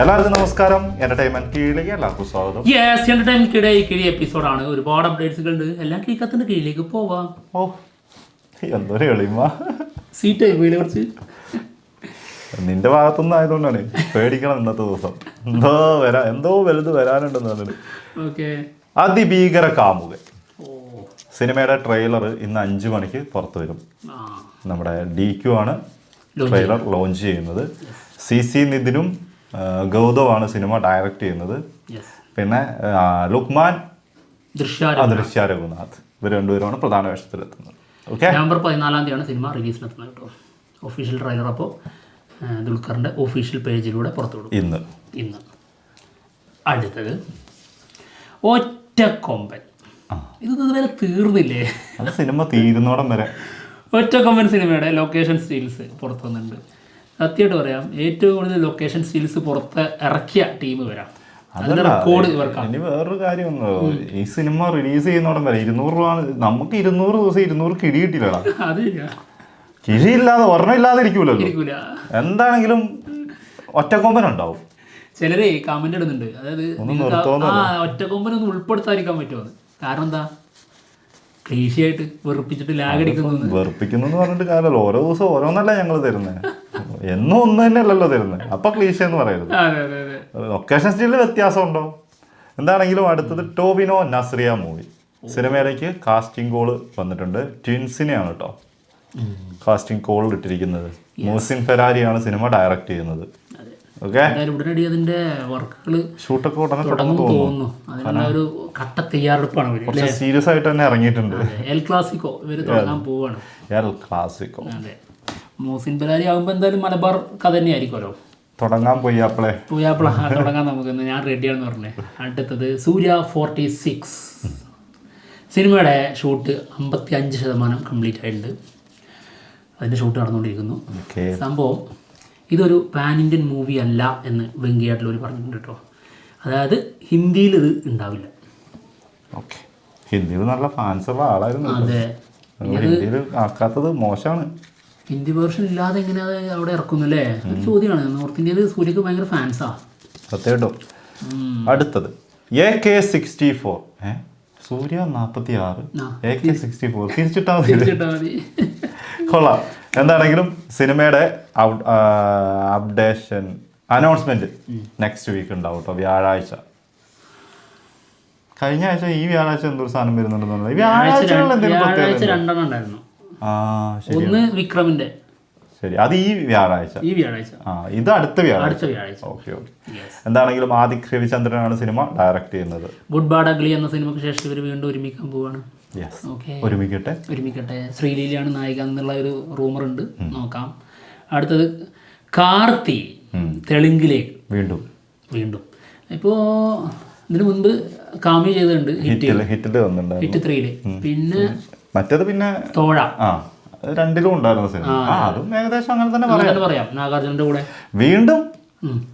എല്ലാവർക്കും നമസ്കാരം. എന്റർടൈൻമെന്റ് കീഴിലേക്ക് എല്ലാവർക്കും സ്വാഗതം. യെസ് എന്റർടൈൻമെന്റ് കിഴി എപ്പിസോഡാണ് ഒരുപാട് അപ്ഡേറ്റ്സുകൾ ഉണ്ട്. എല്ലാം കിഴിക്കത്തിന്റെ കീഴിലേക്ക് പോവാം. ഓ എന്തൊരു എളിമ. സീറ്റ് വീട് കുറച്ച്? നിന്റെ ഭാഗത്തുനിന്ന് ആയതുകൊണ്ടാണ്. പേടിക്കണം ഇന്നത്തെ ദിവസം. എന്തോ വരാ എന്തോ വലുത് വരാനുണ്ടെന്ന് പറഞ്ഞിട്ട്. ഓക്കെ അതിഭീകര കാമുകൻ. സിനിമയുടെ ട്രെയിലർ ഇന്ന് അഞ്ചു മണിക്ക് പുറത്തു വരും. നമ്മുടെ ഡി ക്യു ആണ് ട്രെയിലർ ലോഞ്ച് ചെയ്യുന്നത്. സി സി നിതിനും ഗൗതമാണ് സിനിമ ഡയറക്റ്റ് ചെയ്യുന്നത്. പിന്നെ ലുക്മാൻ ദൃശ്യ രഘുനാഥ്. ഇവർ രണ്ടുപേരുമാണ് പ്രധാന വേഷത്തിലെത്തുന്നത്. ഓക്കെ നവംബർ പതിനാലാം തീയതിയാണ് സിനിമ റിലീസിനെത്തുന്നത് കേട്ടോ. ഒഫീഷ്യൽ ട്രെയിലർ അപ്പോൾ ദുൽഖറിന്റെ ഒഫീഷ്യൽ പേജിലൂടെ പുറത്തു പുറത്തുവിടും ഇന്ന്. ഇന്ന്. അടുത്തത് ഒറ്റക്കൊമ്പൻ. ഇത് ഇതുവരെ തീർന്നില്ലേ? സിനിമ തീരുന്നോടം വരെ. ഒറ്റ ഒറ്റക്കൊമ്പൻ സിനിമയുടെ ലൊക്കേഷൻ സ്റ്റീൽസ് പുറത്തു വന്നിട്ടുണ്ട്. സത്യമായിട്ട് പറയാം ഏറ്റവും കൂടുതൽ ലൊക്കേഷൻ സീൽസ് പുറത്ത് ഇറക്കിയ ടീം വരാം റെക്കോർഡ് ഇനി വേറൊരു കാര്യം ഈ സിനിമ റിലീസ് ചെയ്യുന്നോടം വരെ ഇരുന്നൂറ് രൂപ നമുക്ക് ഇരുന്നൂറ് ദിവസം ഇരുന്നൂറ് കിഴി കിട്ടില്ലടാ കിഴിയില്ലാതെ ഒരെണ്ണം ഇരിക്കൂലല്ലോ. എന്താണെങ്കിലും ഒറ്റക്കൊമ്പൻ ഉണ്ടാവും ചിലരെ കമന്റ് ഇടുന്നുണ്ട്. അതായത് ഒറ്റക്കൊമ്പൻ ആ- ഒറ്റക്കൊമ്പനൊന്നും ഉൾപ്പെടുത്താതിരിക്കാൻ പറ്റുമോ കാരണം എന്താ? ക്ലീശയായിട്ട് വെറുപ്പിച്ചിട്ട് ലാഗടിക്കുന്നു വെറുപ്പിക്കുന്നു പറഞ്ഞിട്ട് കാര്യമല്ലോ. ഓരോ ദിവസം ഓരോന്നല്ല ഞങ്ങൾ തരുന്നത് എന്നും ഒന്ന് തന്നെയല്ലല്ലോ തരുന്നത് അപ്പൊ ക്ലീശ എന്ന് പറയരുത്. ലൊക്കേഷൻ സ്റ്റീലിൽ വ്യത്യാസം ഉണ്ടോ എന്താണെങ്കിലും അടുത്തത് ടോബിനോ നസ്രിയ മൂവി. സിനിമയിലേക്ക് കാസ്റ്റിംഗ് കോൾ വന്നിട്ടുണ്ട്. ട്വിൻസിനെയാണ് കേട്ടോ കാസ്റ്റിംഗ് കോൾ ഇട്ടിരിക്കുന്നത്. മോസിൻ ഫെരാരിയാണ് സിനിമ ഡയറക്റ്റ് ചെയ്യുന്നത്. ഓക്കെ ഉടനടി അതിന്റെ വർക്കുകൾ ഷൂട്ടൊക്കെ ഉടനെ തോന്നുന്നു. അതിനുള്ള ഒരു കട്ട തയ്യാറെടുപ്പാണ് കുറച്ച് സീരിയസ് ആയിട്ട് തന്നെ ഇറങ്ങിയിട്ടുണ്ട്. എൽ ക്ലാസിക്കോ ഇവർ തുടങ്ങാൻ പോവാണ്. എൽ ക്ലാസിക്കോ അതെ. മോസിൻ ബലാരി ആകുമ്പോൾ എന്തായാലും മലബാർ കഥ തന്നെയായിരിക്കുമല്ലോ. തുടങ്ങാൻ പോയാപ്പളെ. പോയാപ്പള. തുടങ്ങാൻ നമുക്ക് ഞാൻ റെഡിയാണെന്ന് പറഞ്ഞേ. അടുത്തത് സൂര്യ ഫോർട്ടി സിക്സ് സിനിമയുടെ ഷൂട്ട് അമ്പത്തി അഞ്ച് ശതമാനം കംപ്ലീറ്റ് ആയിട്ടുണ്ട്. അതിന്റെ ഷൂട്ട് നടന്നുകൊണ്ടിരിക്കുന്നു. സംഭവം ഇതൊരു പാൻ ഇന്ത്യൻ മൂവി അല്ല എന്ന് വെങ്കിയാട്ടിലൂർ പറഞ്ഞിട്ടുണ്ട് കേട്ടോ. അതായത് ഹിന്ദിയിൽ ഇത് ഉണ്ടാവില്ല. ഓക്കെ. ഹിന്ദിയിൽ നല്ല ഫാൻസ് ഉള്ള ആളായിരുന്നു. അതെ. ഹിന്ദിയിൽ ആക്കാത്തത് മോശമാണ്. ഹിന്ദി വേർഷൻ ഇല്ലാതെ എങ്ങനെ അവിടെ ഇറക്കുന്നു അല്ലേ ഒരു ചോദ്യമാണ്. നോർത്ത് ഇന്ത്യയിൽ സൂര്യക്ക് ഭയങ്കര ഫാൻസാ. സത്യമായിട്ടും. അടുത്തത്. A K sixty four Suriya നാൽപ്പത്തി ആറ്. എ കെ സിക്സ്റ്റി ഫോർ തിരിച്ചിട്ടാ മതി. കൊള്ളാം. എന്താണെങ്കിലും സിനിമയുടെ അപ്ഡേഷൻ അനൗൺസ്മെന്റ് നെക്സ്റ്റ് വീക്ക് ഉണ്ടാവും കേട്ടോ വ്യാഴാഴ്ച. കഴിഞ്ഞ ആഴ്ച ഈ വ്യാഴാഴ്ച എന്തൊരു സാധനം വരുന്നുണ്ടെന്നുള്ളത് വ്യാഴാഴ്ച രണ്ടെണ്ണം ഉണ്ടായിരുന്നു. ഒന്ന് വിക്രമിന്റെ. ശരി. അത് ഈ വ്യാഴാഴ്ച. ഈ വ്യാഴാഴ്ച. ആ ഇത് അടുത്ത വ്യാഴാഴ്ച. അടുത്ത വ്യാഴാഴ്ച. Okay okay. എന്താണെങ്കിലും ആദിക് രവിചന്ദ്രനാണ് സിനിമ ഡയറക്റ്റ് ചെയ്യുന്നത്. ഗുഡ് ബാഡ് അഗ്ലി എന്ന സിനിമയ്ക്ക് ശേഷം ഇവർ വീണ്ടും ഒരുമിക്കാൻ പോവാണ്. ഒരുമിക്കട്ടെ. ഒരുമിക്കട്ടെ. ശ്രീലീലയാണ് നായിക എന്നുള്ള ഒരു റൂമർ ഉണ്ട്. നോക്കാം. അടുത്തത് കാർത്തി. തെലുങ്കിലേക്ക്. വീണ്ടും. വീണ്ടും. ഇപ്പോ ഇതിനു മുൻപ് കാമി ചെയ്തിട്ടുണ്ട്. ഹിറ്റ് ഹിറ്റ് ത്രീയിൽ പിന്നെ മറ്റേത് പിന്നെ തോഴ. ആ രണ്ടിലും ഉണ്ടായിരുന്ന സിനിമ. ആ അതും. ഏകദേശം അങ്ങനെ തന്നെ പറയാം. നാഗാർജുന പറയാം. നാഗാർജുനന്റെ കൂടെ. വീണ്ടും.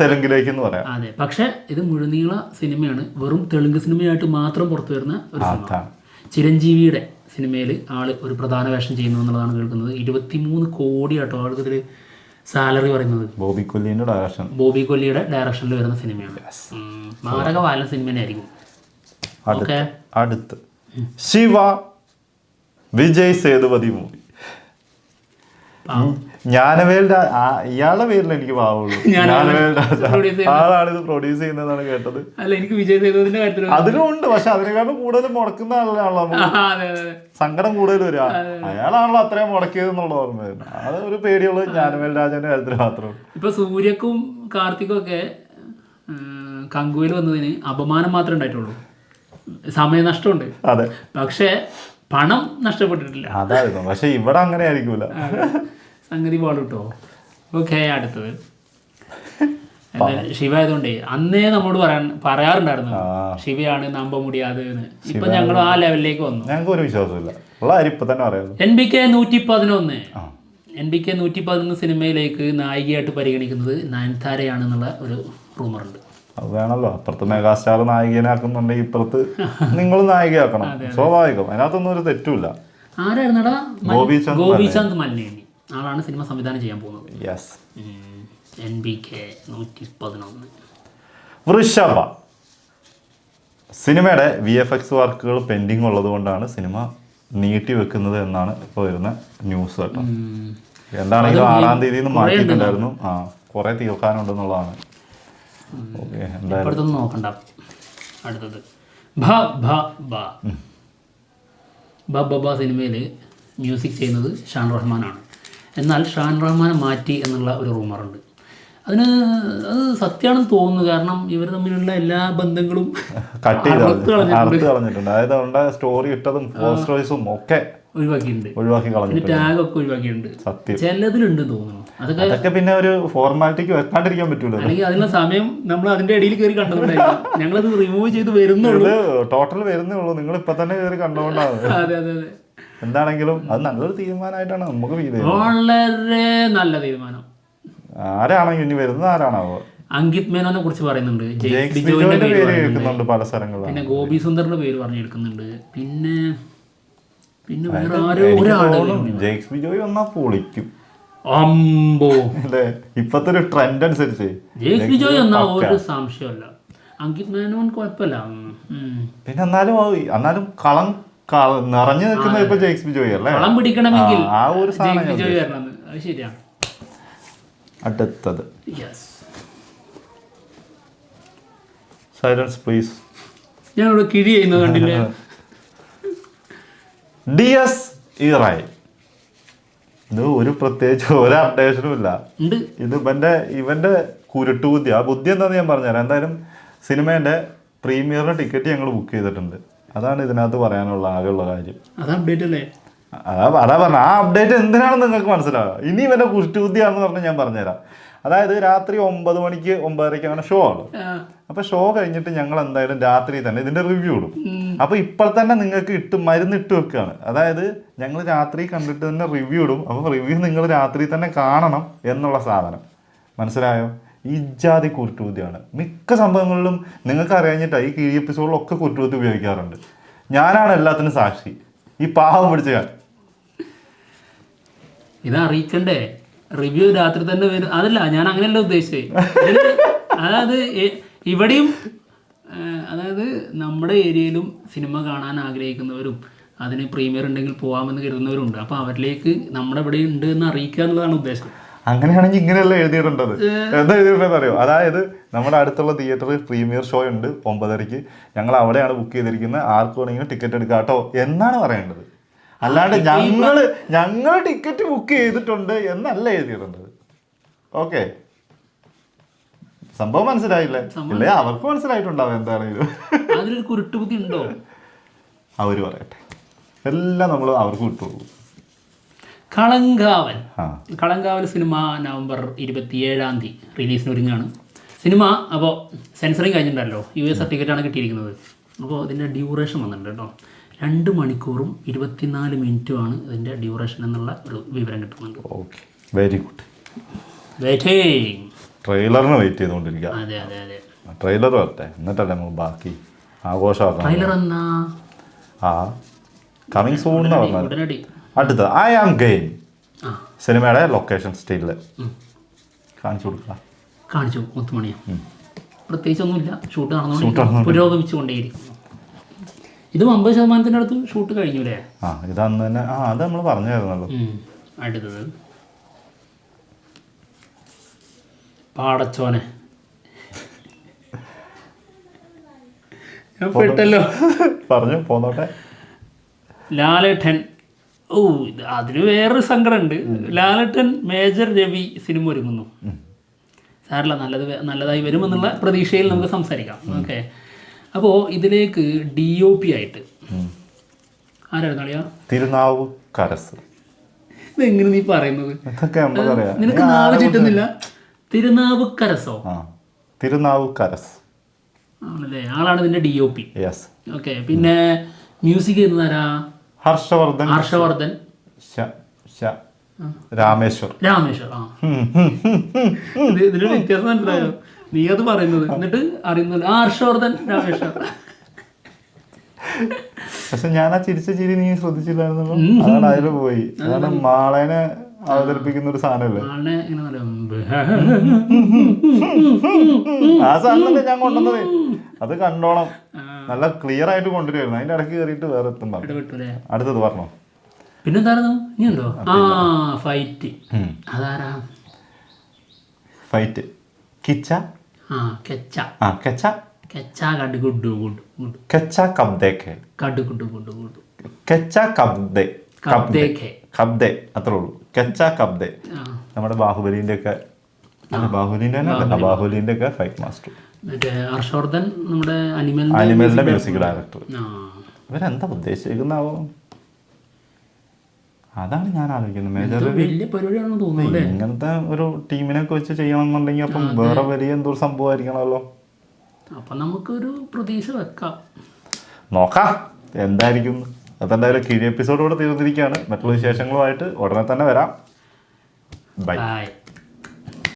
തെലുങ്കിലേക്ക് എന്ന് പറയാം. അതെ. പക്ഷെ ഇത് മുഴുനീള സിനിമയാണ്. വെറും തെലുങ്ക് സിനിമയായിട്ട് മാത്രം പുറത്തു വരുന്ന ഒരു സിനിമ. ചിരഞ്ജീവിയുടെ സിനിമയിൽ ആൾ ഒരു പ്രധാന വേഷം ചെയ്യുന്നു എന്നുള്ളതാണ് കേൾക്കുന്നത്. ഇരുപത്തിമൂന്ന് കോടി ആട്ടോ ആൾക്ക് ഇതിൽ സാലറി പറയുന്നത്. ബോബി കൊല്ലിന്റെ ഡയറക്ഷൻ ബോബി കൊല്ലിയുടെ ഡയറക്ഷനിൽ വരുന്ന സിനിമയാണ്. മാരക വാലൻ സിനിമ ആയിരിക്കും ഓക്കെ അടുത്ത്. ശിവ. വിജയ് സേതുപതി മൂവി. ആ, ഇയാളുടെ പേരിൽ എനിക്ക് പാവുള്ളൂ ആളാണ് ഇത് പ്രൊഡ്യൂസ് ചെയ്യുന്നതാണ് കേട്ടത്. അല്ല എനിക്ക് വിജയ് കാര്യത്തിൽ അതിലും ഉണ്ട് പക്ഷെ അതിനെക്കാളും കൂടുതൽ മുടക്കുന്ന ആളാണല്ലോ സങ്കടം കൂടുതൽ വരിക. അയാളാണല്ലോ അത്രയും മുടക്കിയത് എന്നുള്ള ഓർമ്മ വരുന്നത്. അത് ഒരു പേടിയുള്ളത് ജ്ഞാനവേൽ രാജന്റെ കാര്യത്തിൽ മാത്രമേ ഇപ്പൊ സൂര്യക്കും കാർത്തിക്കും ഒക്കെ കങ്കുവിൽ വന്നതിന് അപമാനം മാത്രമേ ഉണ്ടായിട്ടുള്ളൂ. സമയനഷ്ടമുണ്ട്. അതെ. പക്ഷേ പണം നഷ്ടപ്പെട്ടിട്ടില്ല. അതായിരുന്നു. പക്ഷെ ഇവിടെ അങ്ങനെ ആയിരിക്കൂല. സംഗതി പാടും കേട്ടോ ഓക്കെ അടുത്തത്. ശിവ ആയതുകൊണ്ടേ അന്നേ നമ്മോട് പറയാൻ പറയാറുണ്ടായിരുന്നു. ശിവയാണ് നമ്പ മുടിയാതെ എന്ന്. ഇപ്പൊ ഞങ്ങൾ ആ ലെവലിലേക്ക് വന്നു. ഞങ്ങൾക്ക് ഒരു വിശ്വാസമില്ല. എൻ ബി കെ നൂറ്റി പതിനൊന്ന് എൻ ബി കെ നൂറ്റി പതിനൊന്ന് സിനിമയിലേക്ക് നായികയായിട്ട് പരിഗണിക്കുന്നത് നയൻതാരയാണെന്നുള്ള ഒരു റൂമറുണ്ട് അത് വേണമല്ലോ അപ്പുറത്ത് മെഗാസ്റ്റാർ നായികനെ ആക്കുന്നുണ്ടെങ്കിൽ ഇപ്പുറത്ത് നിങ്ങൾ നായികയാക്കണം. സ്വാഭാവികം. അതിനകത്തൊന്നും ഒരു തെറ്റുമില്ല. ആരായിരുന്നടാ? മൽ- ഗോപിചന്ദ് ഗോപിചന്ദ് മലിനേനി ആളാണ് സിനിമ സംവിധാനം ചെയ്യാൻ പോകുന്നത്. യെസ് എൻ ബി കെ നൂറ്റി പതിനൊന്ന് വൃഷഭ. സിനിമയുടെ വി എഫ് എക്സ് വർക്കുകൾ പെൻഡിങ് ഉള്ളത് കൊണ്ടാണ് സിനിമ നീട്ടി വെക്കുന്നത് എന്നാണ് ഇപ്പോൾ വരുന്ന ന്യൂസ് കേട്ടോ. എന്താണെങ്കിലും ആറാം തീയതി കുറേ മാറ്റിയിട്ടുണ്ടായിരുന്നു? ആ കുറെ തീർക്കാനുണ്ടെന്നുള്ളതാണ്. ഓക്കെ എന്തായാലും നോക്കണ്ട. അടുത്തത്. ഭ ഭ ബ ബ ബ സിനിമയിൽ മ്യൂസിക് ചെയ്യുന്നത് ഷാൻ റഹ്മാനാണ്. എന്നാൽ ഷാൻ റഹ്മാനെ മാറ്റി എന്നുള്ള ഒരു റൂമറുണ്ട്. അതിന് അത് സത്യമാണെന്ന് തോന്നുന്നു. കാരണം ഇവർ തമ്മിലുള്ള എല്ലാ ബന്ധങ്ങളും കട്ട് കളഞ്ഞു. അതായത് സ്റ്റോറി ഇട്ടതും പോസ്റ്റ് വോയിസും ഒക്കെ ഒഴിവാക്കിയിട്ടുണ്ട്. ഒഴിവാക്കി കളഞ്ഞിട്ടുണ്ട്. ടാഗ് ഒക്കെ ഒഴിവാക്കിയിട്ടുണ്ട്. ചിലതിലുണ്ട് തോന്നുന്നു. അതൊക്കെ പിന്നെ ഒരു ഫോർമാലിറ്റിക്ക് വെക്കാണ്ടിരിക്കാൻ പറ്റൂല അല്ലെങ്കിൽ അതിനുള്ള സമയം നമ്മൾ അതിന്റെ ഇടയിൽ കയറി കണ്ടതുകൊണ്ടായിരിക്കും. ഞങ്ങളത് റിമൂവ് ചെയ്ത് വരുന്നുള്ളൂ ടോട്ടൽ വരുന്നേ ഉള്ളൂ. നിങ്ങൾ ഇപ്പൊ തന്നെ കയറി കണ്ടുകൊണ്ടാണ് അതെ അതെ അതെ. എന്താണെങ്കിലും അത് നല്ലൊരു തീരുമാനമായിട്ടാണ് നമുക്ക് ഫീൽ ചെയ്യുന്നത്. വളരെ നല്ല തീരുമാനം. ആരാണെങ്കിലും ഇനി വരുന്നത് ആരാണാവോ? അങ്കിത് മേനോനെ കുറിച്ച് പറയുന്നുണ്ട്. ബിജോയിന്റെ പേര് കേൾക്കുന്നുണ്ട് പല സ്ഥലങ്ങളിലും. പിന്നെ ഗോപി സുന്ദറിന്റെ പേര് പറഞ്ഞെടുക്കുന്നുണ്ട്. പിന്നെ പിന്നെ വേറെ ആരോ ഒരാളും ജെയ്ക്സ് ബിജോയ് വന്നാ പൊളിക്കും. അമ്പോ. അല്ലേ? ഇപ്പത്തെ ഒരു ട്രെൻഡ് അനുസരിച്ച് ജെയ്ക്സ് ബിജോയ് എന്നാ ഒരു സംശയമല്ല. അങ്കിത് മേനോൻ കുഴപ്പമില്ല. പിന്നെ എന്നാലും എന്നാലും കളം നിറഞ്ഞു നിൽക്കുന്ന ഇപ്പൊ ജേക്സ് ബിജോയ് അല്ലേ? കളം പിടിക്കണമെങ്കിൽ ആ, ഒരു സാധനം ജെയ്ക്സ് ബിജോയ് വരണം. അത് ശരിയാണ് അടുത്തത്. സൈലൻസ് പ്ലീസ് ഞാനിവിടെ കിഴി ചെയ്യുന്നത് കണ്ടില്ലേ? ഡി എസ് ഇറായി ഇത് ഒരു പ്രത്യേകിച്ച് ഒരു അപ്ഡേഷനും ഇല്ല. ഇത് ഇവന്റെ ഇവന്റെ കുരുട്ടു ബുദ്ധി. ആ ബുദ്ധി എന്താന്ന് ഞാൻ പറഞ്ഞുതരാം. എന്തായാലും സിനിമേന്റെ പ്രീമിയറിന് ടിക്കറ്റ് ഞങ്ങൾ ബുക്ക് ചെയ്തിട്ടുണ്ട്. അതാണ് ഇതിനകത്ത് പറയാനുള്ള ആകെയുള്ള കാര്യം. അത് അപ്ഡേറ്റ് അല്ലേ? അതാ അതാ പറഞ്ഞ ആ അപ്ഡേറ്റ് എന്തിനാണെന്ന് നിങ്ങൾക്ക് മനസ്സിലാവുക ഇനി ഇവന്റെ കുരുട്ടുബുദ്ധിയാണെന്ന് പറഞ്ഞ് ഞാൻ പറഞ്ഞുതരാം. അതായത് രാത്രി ഒമ്പത് മണിക്ക് ഒമ്പതരയ്ക്കാണ് ഷോ ആണ്. അപ്പൊ ഷോ കഴിഞ്ഞിട്ട് ഞങ്ങൾ എന്തായാലും രാത്രി തന്നെ ഇതിന്റെ റിവ്യൂ ഇടും. ഉം. അപ്പൊ ഇപ്പോൾ തന്നെ നിങ്ങൾക്ക് ഇട്ട് മരുന്ന് ഇട്ട് വെക്കുകയാണ് അതായത് ഞങ്ങൾ രാത്രി കണ്ടിട്ട് തന്നെ റിവ്യൂ ഇടും. അപ്പൊ റിവ്യൂ നിങ്ങൾ രാത്രി തന്നെ കാണണം എന്നുള്ള സാധനം. മനസ്സിലായോ? ഈ ജാതി കുരുട്ടുബുദ്ധിയാണ്. മിക്ക സംഭവങ്ങളിലും നിങ്ങൾക്ക് അറിയാഞ്ഞിട്ടാ ഈ കീഴ് എപ്പിസോഡിലൊക്കെ കുരുട്ടുബുദ്ധി ഉപയോഗിക്കാറുണ്ട്. ഞാനാണ് എല്ലാത്തിനും സാക്ഷി. ഈ പാവം പിടിച്ച ഞാൻ ഇത് അറിയിക്കണ്ടേ? റിവ്യൂ രാത്രി തന്നെ വരും. അതല്ല ഞാൻ അങ്ങനെയല്ല ഉദ്ദേശിച്ചത്. ഇതിൽ അതായത് ഇവിടെയും അതായത് നമ്മുടെ ഏരിയയിലും സിനിമ കാണാൻ ആഗ്രഹിക്കുന്നവരും അതിന് പ്രീമിയർ ഉണ്ടെങ്കിൽ പോകാമെന്ന് കരുതുന്നവരുണ്ട്. അപ്പോൾ അവരിലേക്ക് നമ്മുടെ ഇവിടെ ഉണ്ട് എന്ന് അറിയിക്കുക എന്നുള്ളതാണ് ഉദ്ദേശം. അങ്ങനെയാണെങ്കിൽ ഇങ്ങനെയല്ല എഴുതിയിട്ടുണ്ടത് എന്താ എഴുതിയിട്ടുണ്ടെന്ന് അറിയോ അതായത് നമ്മുടെ അടുത്തുള്ള തിയേറ്ററിൽ പ്രീമിയർ ഷോ ഉണ്ട് ഒമ്പതരയ്ക്ക്. ഞങ്ങൾ അവിടെയാണ് ബുക്ക് ചെയ്തിരിക്കുന്നത്. ആർക്ക് വേണമെങ്കിലും ടിക്കറ്റ് എടുക്കാം കേട്ടോ എന്നാണ് പറയേണ്ടത്. അല്ലാണ്ട് ഞങ്ങൾ ഞങ്ങൾ ടിക്കറ്റ് ബുക്ക് ചെയ്തിട്ടുണ്ട് എന്നല്ല എഴുതിയിട്ടുണ്ടത് ഓക്കെ സംഭവം മനസ്സിലായില്ലേ? ഇല്ലേ? അവർക്ക് മനസ്സിലായിട്ടുണ്ടാവും എന്താണെങ്കിലും. അതിലൊരു കുരുട്ടുബുദ്ധി ഉണ്ടോ? അവർ പറയട്ടെ. എല്ലാം നമ്മൾ അവർക്ക് വിട്ടുകൊടുക്കും. കളങ്കാവൻ കളങ്കാവൽ സിനിമ നവംബർ ഇരുപത്തിയേഴാം തീയതി റിലീസിന് ഒരുങ്ങാണ്. സിനിമ അപ്പോൾ സെൻസറിങ് കഴിഞ്ഞിട്ടുണ്ടല്ലോ. യു എസ് ആണ് കിട്ടിയിരിക്കുന്നത്. അപ്പോൾ അതിന്റെ ഡ്യൂറേഷൻ വന്നിട്ടുണ്ട് കേട്ടോ. രണ്ട് മണിക്കൂറും ഇരുപത്തിനാല് മിനിറ്റുമാണ് ഇതിന്റെ ഡ്യൂറേഷൻ എന്നുള്ള ഒരു വിവരം കിട്ടുന്നുണ്ട്. ഓക്കെ. Very good. വെയിറ്റിംഗ് ട്രെയിലറിന് വെയിറ്റ് ചെയ്തുകൊണ്ടിരിക്കുക. അതെ അതെ അതെ. ട്രെയിലർ വരട്ടെ. എന്നിട്ടല്ലേ നമുക്ക് ബാക്കി ആഘോഷമാക്കാം ആ കമ്മിങ് സൂൺ എന്ന് പറഞ്ഞാൽ അടുത്ത ഐ ആം. ഗെയിം സിനിമയുടെ ലൊക്കേഷൻ സ്റ്റൈലിൽ കാണിച്ചു കൊടുക്കുക. കാണിച്ചു മുത്തുമണിയാ. പ്രത്യേകിച്ച് ഒന്നുമില്ല ഷൂട്ട് നടന്നു നടന്നുകൊണ്ട് പുരോഗമിച്ചുകൊണ്ടേയിരിക്കുന്നു. ഇത് അമ്പത് ശതമാനത്തിന്റെ അടുത്ത് ഷൂട്ട് കഴിഞ്ഞു അല്ലേ? ആ ഇതന്ന് തന്നെ ആ അത് നമ്മൾ പറഞ്ഞായിരുന്നല്ലോ. അടുത്തത്. പാടച്ചോനെ. ഞാൻ പെട്ടല്ലോ. പറഞ്ഞു പോന്നോട്ടെ. ലാലേട്ടൻ. ഓ അതിന് വേറൊരു സങ്കടമുണ്ട്. ലാലേട്ടൻ മേജർ രവി സിനിമ ഒരുങ്ങുന്നു. സാറില്ല നല്ലത് നല്ലതായി വരുമെന്നുള്ള പ്രതീക്ഷയിൽ നമുക്ക് സംസാരിക്കാം. ഓക്കെ. അപ്പോൾ ഇതിലേക്ക് ഡി ഒ പി ആയിട്ട്. ആരായിരുന്നു അളിയാ തിരുനാവ് കരസ്. ഇതെങ്ങനെ നീ പറയുന്നത്? നിനക്ക് നാവ് ചുറ്റുന്നില്ല തിരുനാവുക്കരസോ? ആ തിരുനാവ് കരസ് ആണല്ലേ. ആളാണ് ഇതിന്റെ D O P yes okay പിന്നെ മ്യൂസിക് ചെയ്യുന്നതാരാ ഹർഷവർദ്ധൻ. ഹർഷവർദ്ധൻ. ശ- ശ- രാമേശ്വർ. രാമേശ്വർ ആ. ഇത് ഇതിനൊരു വ്യത്യാസം മനസ്സിലായോ? നീ അത് പറയുന്നത്. എന്നിട്ട് അറിയുന്നത് ആ ഹർഷവർദ്ധൻ രാമേശ്വർ. പക്ഷെ ഞാൻ ആ ചിരിച്ച ചിരി നീ ശ്രദ്ധിച്ചില്ലായിരുന്നു അതാണ് അതിൽ പോയി. അതാണ്. മാളേനെ അവതരിപ്പിക്കുന്ന ഒരു സാധനമല്ലേ ആ സാധനം ഞാൻ കൊണ്ടുവന്നത്? അത് കണ്ടോണം. നല്ല ക്ലിയർ ആയിട്ട് കൊണ്ടുവരുന്നു അതിന്റെ ഇടയ്ക്ക് കയറിയിട്ട് വേറെ എത്തും അടുത്തത് പറഞ്ഞോ? പിന്നെന്തായിരുന്നു? ആ ഫൈറ്റ്. അതാരാ? ഫൈറ്റ് കിച്ച ആ കെച്ച ആ കെച്ച കെച്ച കബ്ദെ കബ്ദെ അത്രേ ഉള്ളൂ. കെച്ച കബ്ദെ. നമ്മുടെ ബാഹുബലിന്റെ ഒക്കെ അല്ല ബാഹുബലിന്റെ തന്നെ ബാഹുബലിന്റെ ഒക്കെ ഫൈറ്റ് മാസ്റ്റർ ഹർഷവർദ്ധൻ നമ്മുടെ അനിമലിന്റെ മ്യൂസിക് ഡയറക്ടർ ഇവരെന്താ ഉദ്ദേശിക്കുന്നാവോ അതാണ് ഞാൻ ആലോചിക്കുന്നത്. മേജർ ഇങ്ങനത്തെ ഒരു ടീമിനൊക്കെ വെച്ച് ചെയ്യണമെന്നുണ്ടെങ്കിൽ അപ്പം വേറെ വലിയ എന്തോ സംഭവമായിരിക്കണമല്ലോ. അപ്പൊ നമുക്കൊരു പ്രതീക്ഷ വെക്കാം. നോക്കാം എന്തായിരിക്കും അപ്പം എന്തായാലും കിഴി എപ്പിസോഡ് കൂടെ തീർന്നിരിക്കുകയാണ്. മറ്റുള്ള വിശേഷങ്ങളുമായിട്ട് ഉടനെ തന്നെ വരാം. ബൈ